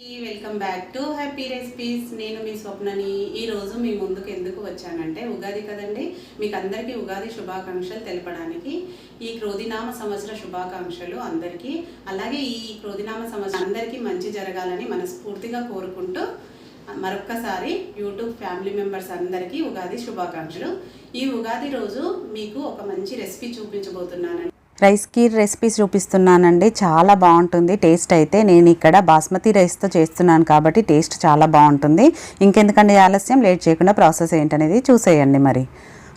Welcome back to happy recipes నేను మీ స్వప్నని ఈ రోజు మీ ముందుకు ఎందుకు వచ్చానంటే ఉగాది కదండి? మీకు అందరికీ ఉగాది శుభాకాంక్షలు తెలపడానికి. ఈ క్రోధినామ సంవత్సర శుభాకాంక్షలు అందరికీ అలాగే ఈ క్రోధినామ సంవత్సరం అందరికీ మంచి జరగాలని మనస్ఫూర్తిగా కోరుకుంటూ మరొక్కసారి యూట్యూబ్ ఫ్యామిలీ మెంబర్స్ అందరికీ ఉగాది శుభాకాంక్షలు. ఈ ఉగాది రోజు మీకు ఒక మంచి రెసిపీ చూపించబోతున్నానండి. రైస్ కీర్ రెసిపీస్ చూపిస్తున్నానండి. చాలా బాగుంటుంది. టేస్ట్ అయితే నేను ఇక్కడ బాస్మతి రైస్తో చేస్తున్నాను కాబట్టి టేస్ట్ చాలా బాగుంటుంది. ఇంకెందుకండి ఆలస్యం? లేట్ చేయకుండా ప్రాసెస్ ఏంటనేది చూసేయండి మరి.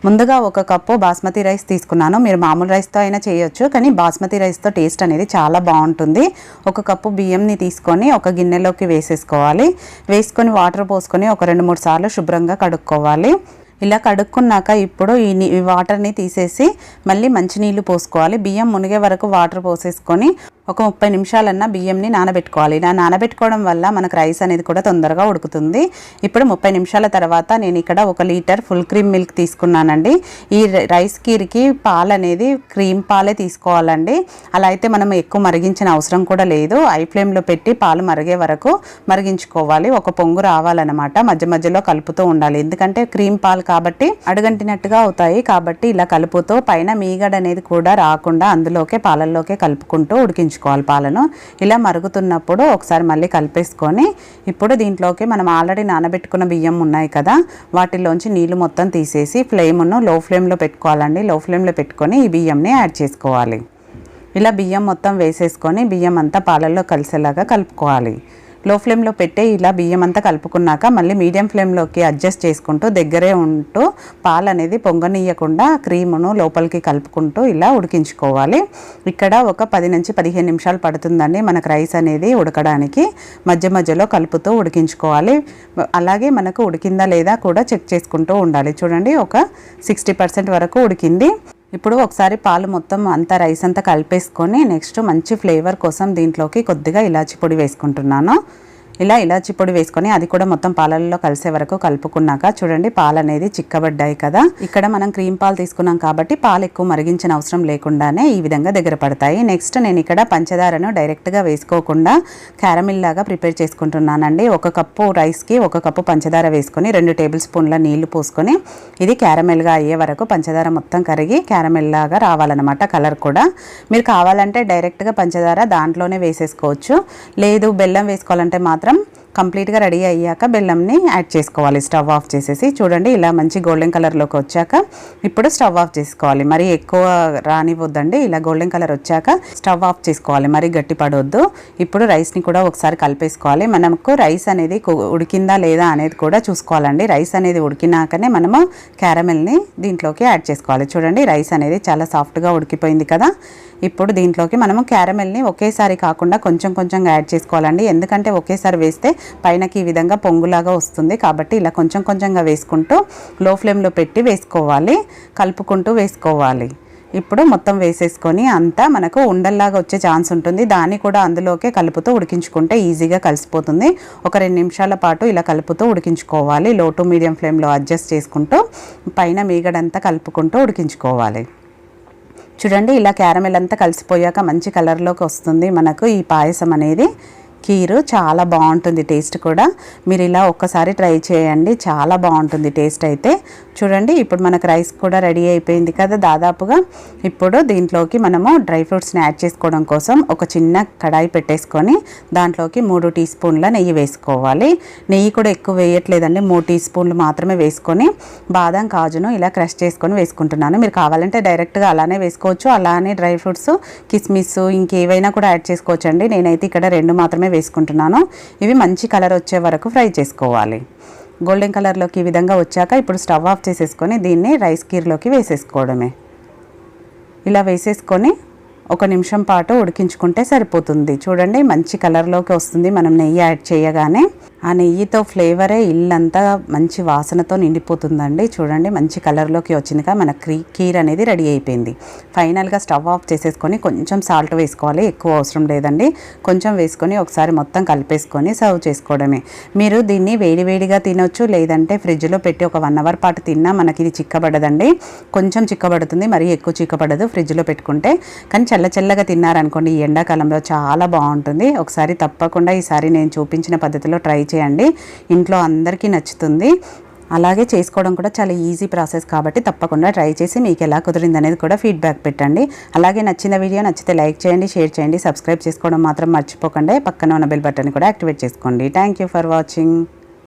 ముందుగా ఒక కప్పు బాస్మతి రైస్ తీసుకున్నాను. మీరు మామూలు రైస్తో అయినా చేయొచ్చు కానీ బాస్మతి రైస్తో టేస్ట్ అనేది చాలా బాగుంటుంది. ఒక కప్పు బియ్యంని తీసుకొని ఒక గిన్నెలోకి వేసేసుకోవాలి. వేసుకొని వాటర్ పోసుకొని ఒక రెండు మూడు సార్లు శుభ్రంగా కడుక్కోవాలి. ఇలా కడుక్కున్నాక ఇప్పుడు ఈ నీ- ఈ వాటర్ని తీసేసి మళ్ళీ మంచినీళ్ళు పోసుకోవాలి. బియ్యం మునిగే వరకు వాటర్ పోసేసుకొని ఒక ముప్పై నిమిషాలన్నా బియ్యంని నానబెట్టుకోవాలి. ఇలా నానబెట్టుకోవడం వల్ల మనకు రైస్ అనేది కూడా తొందరగా ఉడుకుతుంది. ఇప్పుడు ముప్పై నిమిషాల తర్వాత నేను ఇక్కడ ఒక లీటర్ ఫుల్ క్రీమ్ మిల్క్ తీసుకున్నానండి. ఈ రైస్ కీర్కి పాలు అనేది క్రీమ్ పాలే తీసుకోవాలండి. అలా అయితే మనం ఎక్కువ మరిగించిన అవసరం కూడా లేదు. ఐ ఫ్లేమ్లో పెట్టి పాలు మరిగే వరకు మరిగించుకోవాలి. ఒక పొంగు రావాలన్నమాట. మధ్య మధ్యలో కలుపుతూ ఉండాలి. ఎందుకంటే క్రీమ్ పాలు కాబట్టి అడుగంటినట్టుగా అవుతాయి. కాబట్టి ఇలా కలుపుతూ పైన మీగడ అనేది కూడా రాకుండా అందులోకే పాలల్లోకే కలుపుకుంటూ ఉడికించుకోవాలి. పాలను ఇలా మరుగుతున్నప్పుడు ఒకసారి మళ్ళీ కలిపేసుకొని ఇప్పుడు దీంట్లోకి మనం ఆల్రెడీ నానబెట్టుకున్న బియ్యం ఉన్నాయి కదా వాటిలోంచి నీళ్ళు మొత్తం తీసేసి ఫ్లేమ్ను లో ఫ్లేమ్లో పెట్టుకోవాలండి లో ఫ్లేమ్లో పెట్టుకొని ఈ బియ్యంని యాడ్ చేసుకోవాలి. ఇలా బియ్యం మొత్తం వేసేసుకొని బియ్యం అంతా పాలల్లో కలిసేలాగా కలుపుకోవాలి. లో ఫ్లేమ్లో పెట్టే ఇలా బియ్యం అంతా కలుపుకున్నాక మళ్ళీ మీడియం ఫ్లేమ్లోకి అడ్జస్ట్ చేసుకుంటూ దగ్గరే ఉంటూ పాలు అనేది పొంగనీయకుండా క్రీమును లోపలికి కలుపుకుంటూ ఇలా ఉడికించుకోవాలి. ఇక్కడ ఒక పది నుంచి పదిహేను నిమిషాలు పడుతుందండి మనకు రైస్ అనేది ఉడకడానికి. మధ్య మధ్యలో కలుపుతూ ఉడికించుకోవాలి. అలాగే మనకు ఉడికిందా లేదా కూడా చెక్ చేసుకుంటూ ఉండాలి. చూడండి ఒక సిక్స్టీ పర్సెంట్ వరకు ఉడికింది. ఇప్పుడు ఒకసారి పాలు మొత్తం అంతా రైస్ అంతా కలిపేసుకొని నెక్స్ట్ మంచి ఫ్లేవర్ కోసం దీంట్లోకి కొద్దిగా ఇలాచి పొడి వేసుకుంటున్నాను. ఇలా ఇలాచి పొడి వేసుకొని అది కూడా మొత్తం పాలల్లో కలిసే వరకు కలుపుకున్నాక చూడండి పాలు అనేది చిక్కబడ్డాయి కదా. ఇక్కడ మనం క్రీమ్ పాలు తీసుకున్నాం కాబట్టి పాలు ఎక్కువ మరిగించిన అవసరం లేకుండానే ఈ విధంగా దగ్గర పడతాయి. నెక్స్ట్ నేను ఇక్కడ పంచదారను డైరెక్ట్గా వేసుకోకుండా క్యారమిల్ లాగా ప్రిపేర్ చేసుకుంటున్నానండి. ఒక కప్పు రైస్కి ఒక కప్పు పంచదార వేసుకొని రెండు టేబుల్ స్పూన్ల నీళ్ళు పోసుకొని ఇది క్యారమెల్గా అయ్యే వరకు పంచదార మొత్తం కరిగి క్యారమెల్ లాగా రావాలన్నమాట కలర్ కూడా. మీరు కావాలంటే డైరెక్ట్గా పంచదార దాంట్లోనే వేసేసుకోవచ్చు. లేదు బెల్లం వేసుకోవాలంటే మాత్రం మాత్రం కంప్లీట్గా రెడీ అయ్యాక బెల్లంని యాడ్ చేసుకోవాలి. స్టవ్ ఆఫ్ చేసేసి చూడండి ఇలా మంచి గోల్డెన్ కలర్లోకి వచ్చాక ఇప్పుడు స్టవ్ ఆఫ్ చేసుకోవాలి. మరి ఎక్కువ రానివ్వద్దండి. ఇలా గోల్డెన్ కలర్ వచ్చాక స్టవ్ ఆఫ్ చేసుకోవాలి. మరి గట్టి పడవద్దు ఇప్పుడు రైస్ని కూడా ఒకసారి కలిపేసుకోవాలి. మనకు రైస్ అనేది ఉడికిందా లేదా అనేది కూడా చూసుకోవాలండి. రైస్ అనేది ఉడికినాకనే మనము క్యారమెల్ని దీంట్లోకి యాడ్ చేసుకోవాలి. చూడండి రైస్ అనేది చాలా సాఫ్ట్గా ఉడికిపోయింది కదా. ఇప్పుడు దీంట్లోకి మనము క్యారమెల్ని ఒకేసారి కాకుండా కొంచెం కొంచెంగా యాడ్ చేసుకోవాలండి. ఎందుకంటే ఒకేసారి వేస్తే పైనకి ఈ విధంగా పొంగులాగా వస్తుంది కాబట్టి ఇలా కొంచెం కొంచెంగా వేసుకుంటూ లో ఫ్లేమ్లో పెట్టి వేసుకోవాలి కలుపుకుంటూ వేసుకోవాలి. ఇప్పుడు మొత్తం వేసేసుకొని అంతా మనకు ఉండల్లాగా వచ్చే ఛాన్స్ ఉంటుంది. దాన్ని కూడా అందులోకే కలుపుతూ ఉడికించుకుంటే ఈజీగా కలిసిపోతుంది. ఒక రెండు నిమిషాల పాటు ఇలా కలుపుతూ ఉడికించుకోవాలి. లో టు మీడియం ఫ్లేమ్లో అడ్జస్ట్ చేసుకుంటూ పైన మీగడంతా కలుపుకుంటూ ఉడికించుకోవాలి. చూడండి ఇలా క్యారమెల్ అంతా కలిసిపోయాక మంచి కలర్లోకి వస్తుంది మనకు ఈ పాయసం అనేది. కీరు చాలా బాగుంటుంది టేస్ట్ కూడా. మీరు ఇలా ఒక్కసారి ట్రై చేయండి. చాలా బాగుంటుంది టేస్ట్ అయితే. చూడండి ఇప్పుడు మనకు రైస్ కూడా రెడీ అయిపోయింది కదా దాదాపుగా. ఇప్పుడు దీంట్లోకి మనము డ్రై ఫ్రూట్స్ని యాడ్ చేసుకోవడం కోసం ఒక చిన్న కడాయి పెట్టేసుకొని దాంట్లోకి మూడు టీ స్పూన్ల నెయ్యి వేసుకోవాలి. నెయ్యి కూడా ఎక్కువ వేయట్లేదండి మూడు టీ స్పూన్లు మాత్రమే వేసుకొని బాదం కాజును ఇలా క్రష్ చేసుకొని వేసుకుంటున్నాను. మీరు కావాలంటే డైరెక్ట్గా అలానే వేసుకోవచ్చు అలానే డ్రై ఫ్రూట్స్ కిస్మిస్ ఇంకేవైనా కూడా యాడ్ చేసుకోవచ్చండి. నేనైతే ఇక్కడ రెండు మాత్రమే వేసుకుంటున్నాను. ఇవి మంచి కలర్ వచ్చే వరకు ఫ్రై చేసుకోవాలి. గోల్డెన్ కలర్లోకి ఈ విధంగా వచ్చాక ఇప్పుడు స్టవ్ ఆఫ్ చేసేసుకొని దీన్ని రైస్ కీర్లోకి వేసేసుకోవడమే. ఇలా వేసేసుకొని ఒక నిమిషం పాటు ఉడికించుకుంటే సరిపోతుంది. చూడండి మంచి కలర్లోకి వస్తుంది. మనం నెయ్యి యాడ్ చేయగానే ఆ నెయ్యితో ఫ్లేవరే ఇల్లంతా మంచి వాసనతో నిండిపోతుందండి. చూడండి మంచి కలర్లోకి వచ్చిందిగా మన క్రీ కీర్ అనేది రెడీ అయిపోయింది. ఫైనల్గా స్టవ్ ఆఫ్ చేసేసుకొని కొంచెం సాల్ట్ వేసుకోవాలి ఎక్కువ అవసరం లేదండి. కొంచెం వేసుకొని ఒకసారి మొత్తం కలిపేసుకొని సర్వ్ చేసుకోవడమే. మీరు దీన్ని వేడివేడిగా తినొచ్చు లేదంటే ఫ్రిడ్జ్లో పెట్టి ఒక వన్ అవర్ పాటు తిన్నా మనకి ఇది చిక్కబడదండి. కొంచెం చిక్కబడుతుంది మరీ ఎక్కువ చిక్కబడదు ఫ్రిడ్జ్లో పెట్టుకుంటే. కానీ చల్ల చల్లగా తిన్నారనుకోండి ఈ ఎండాకాలంలో చాలా బాగుంటుంది. ఒకసారి తప్పకుండా ఈసారి నేను చూపించిన పద్ధతిలో ట్రై చేయండి. ఇంట్లో అందరికీ నచ్చుతుంది. అలాగే చేసుకోవడం కూడా చాలా ఈజీ ప్రాసెస్ కాబట్టి తప్పకుండా ట్రై చేసి మీకు ఎలా కుదిరింది అనేది కూడా ఫీడ్బ్యాక్ పెట్టండి. అలాగే నచ్చిన వీడియో నచ్చితే లైక్ చేయండి షేర్ చేయండి సబ్స్క్రైబ్ చేసుకోవడం మాత్రం మర్చిపోకండి. పక్కన ఉన్న బెల్ బటన్ కూడా యాక్టివేట్ చేసుకోండి. Thank you for watching.